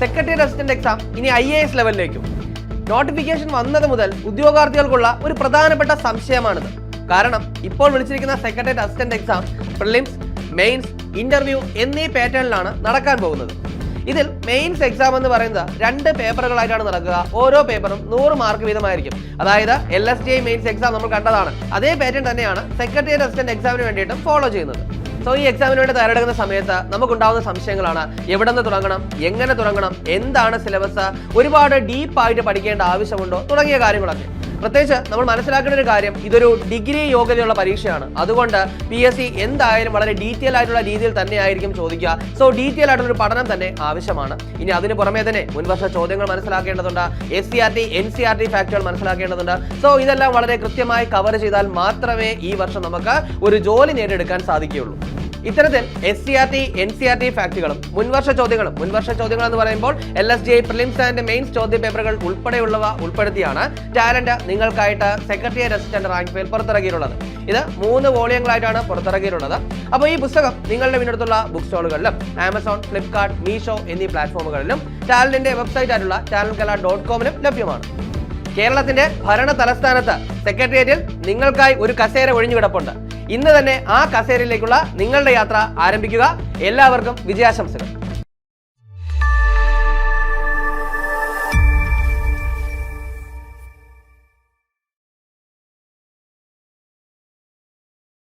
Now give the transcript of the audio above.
Secretary assistant exam ഇനി I A S ലെവലിലേക്കും notification വന്നത് മുതൽ ഉദ്യോഗാർത്ഥികൾക്കുള്ള ഒരു പ്രധാനപ്പെട്ട സംശയമാണിത്. കാരണം ഇപ്പോൾ വിളിച്ചിരിക്കുന്ന secretary assistant exam prelims mains interview എന്നീ പാറ്റേണിലാണ് നടക്കാൻ പോകുന്നത്. ഇതിൽ മെയിൻസ് എക്സാം എന്ന് പറയുന്നത് രണ്ട് പേപ്പറുകളായിട്ടാണ് നടക്കുക. ഓരോ പേപ്പറും നൂറ് മാർക്ക് വീതമായിരിക്കും. അതായത് L S I mains exam നമ്മൾ കണ്ടതാണ്. അതേ പാറ്റേൺ തന്നെയാണ് സെക്രട്ടറി അസിസ്റ്റന്റ് എക്സാമിന് വേണ്ടിയിട്ടും ഫോളോ ചെയ്യുന്നത്. സോ ഈ എക്സാമിന് വേണ്ടി തയ്യാറെടുക്കുന്ന സമയത്ത് നമുക്കുണ്ടാവുന്ന സംശയങ്ങളാണ്. എവിടെ നിന്ന് തുടങ്ങണം? എങ്ങനെ തുടങ്ങണം? എന്താണ് സിലബസ് ഒരുപാട് ഡീപ്പായിട്ട് പഠിക്കേണ്ട ആവശ്യമുണ്ടോ? തുടങ്ങിയ കാര്യങ്ങളൊക്കെ. പ്രത്യേകിച്ച് നമ്മൾ മനസ്സിലാക്കേണ്ട ഒരു കാര്യം ഇതൊരു ഡിഗ്രി യോഗ്യതയുള്ള പരീക്ഷയാണ്. അതുകൊണ്ട് പി എസ് സി എന്തായാലും വളരെ ഡീറ്റെയിൽ ആയിട്ടുള്ള രീതിയിൽ തന്നെ ആയിരിക്കും ചോദിക്കുക. സോ ഡീറ്റെയിൽ ആയിട്ടുള്ള ഒരു പഠനം തന്നെ ആവശ്യമാണ്. ഇനി അതിന് പുറമെ തന്നെ മുൻവർഷ ചോദ്യങ്ങൾ മനസ്സിലാക്കേണ്ടതുണ്ട്. S C R T N C R T ഫാക്ടുകൾ മനസ്സിലാക്കേണ്ടതുണ്ട്. സോ ഇതെല്ലാം വളരെ കൃത്യമായി കവർ ചെയ്താൽ മാത്രമേ ഈ വർഷം നമുക്ക് ഒരു ജോലി നേടിയെടുക്കാൻ സാധിക്കുകയുള്ളൂ. ഇത്തരത്തിൽ S C R T N C R T ഫാക്ടുകളും മുൻവർഷ ചോദ്യങ്ങളും മുൻവർഷ ചോദ്യങ്ങൾ എന്ന് പറയുമ്പോൾ L S D I prelims and mains ചോദ്യ പേപ്പറുകൾ ഉൾപ്പെടെയുള്ളവ ഉൾപ്പെടുത്തിയാണ് ടാലന്റ് നിങ്ങൾക്കായിട്ട് സെക്രട്ടറി അസിസ്റ്റന്റ് റാങ്ക് ഫയൽ പുറത്തിറക്കിയിട്ടുള്ളത്. ഇത് മൂന്ന് വോളിയങ്ങളായിട്ടാണ് പുറത്തിറങ്ങിയിട്ടുള്ളത് അപ്പോൾ ഈ പുസ്തകം നിങ്ങളുടെ മുന്നടുത്തുള്ള ബുക്ക് സ്റ്റോളുകളിലും ആമസോൺ ഫ്ലിപ്കാർട്ട് മീഷോ എന്നീ പ്ലാറ്റ്ഫോമുകളിലും ടാലന്റിന്റെ വെബ്സൈറ്റ് ആയിട്ടുള്ള ടാലൻ കല ഡോട്ട് കോമിലും ലഭ്യമാണ്. കേരളത്തിന്റെ ഭരണ തലസ്ഥാനത്ത് സെക്രട്ടേറിയറ്റിൽ നിങ്ങൾക്കായി ഒരു കസേര ഒഴിഞ്ഞു കിടപ്പുണ്ട് ഇന്ന് തന്നെ ആ കസേരയിലേക്കുള്ള നിങ്ങളുടെ യാത്ര ആരംഭിക്കുക. എല്ലാവർക്കും വിജയാശംസകൾ.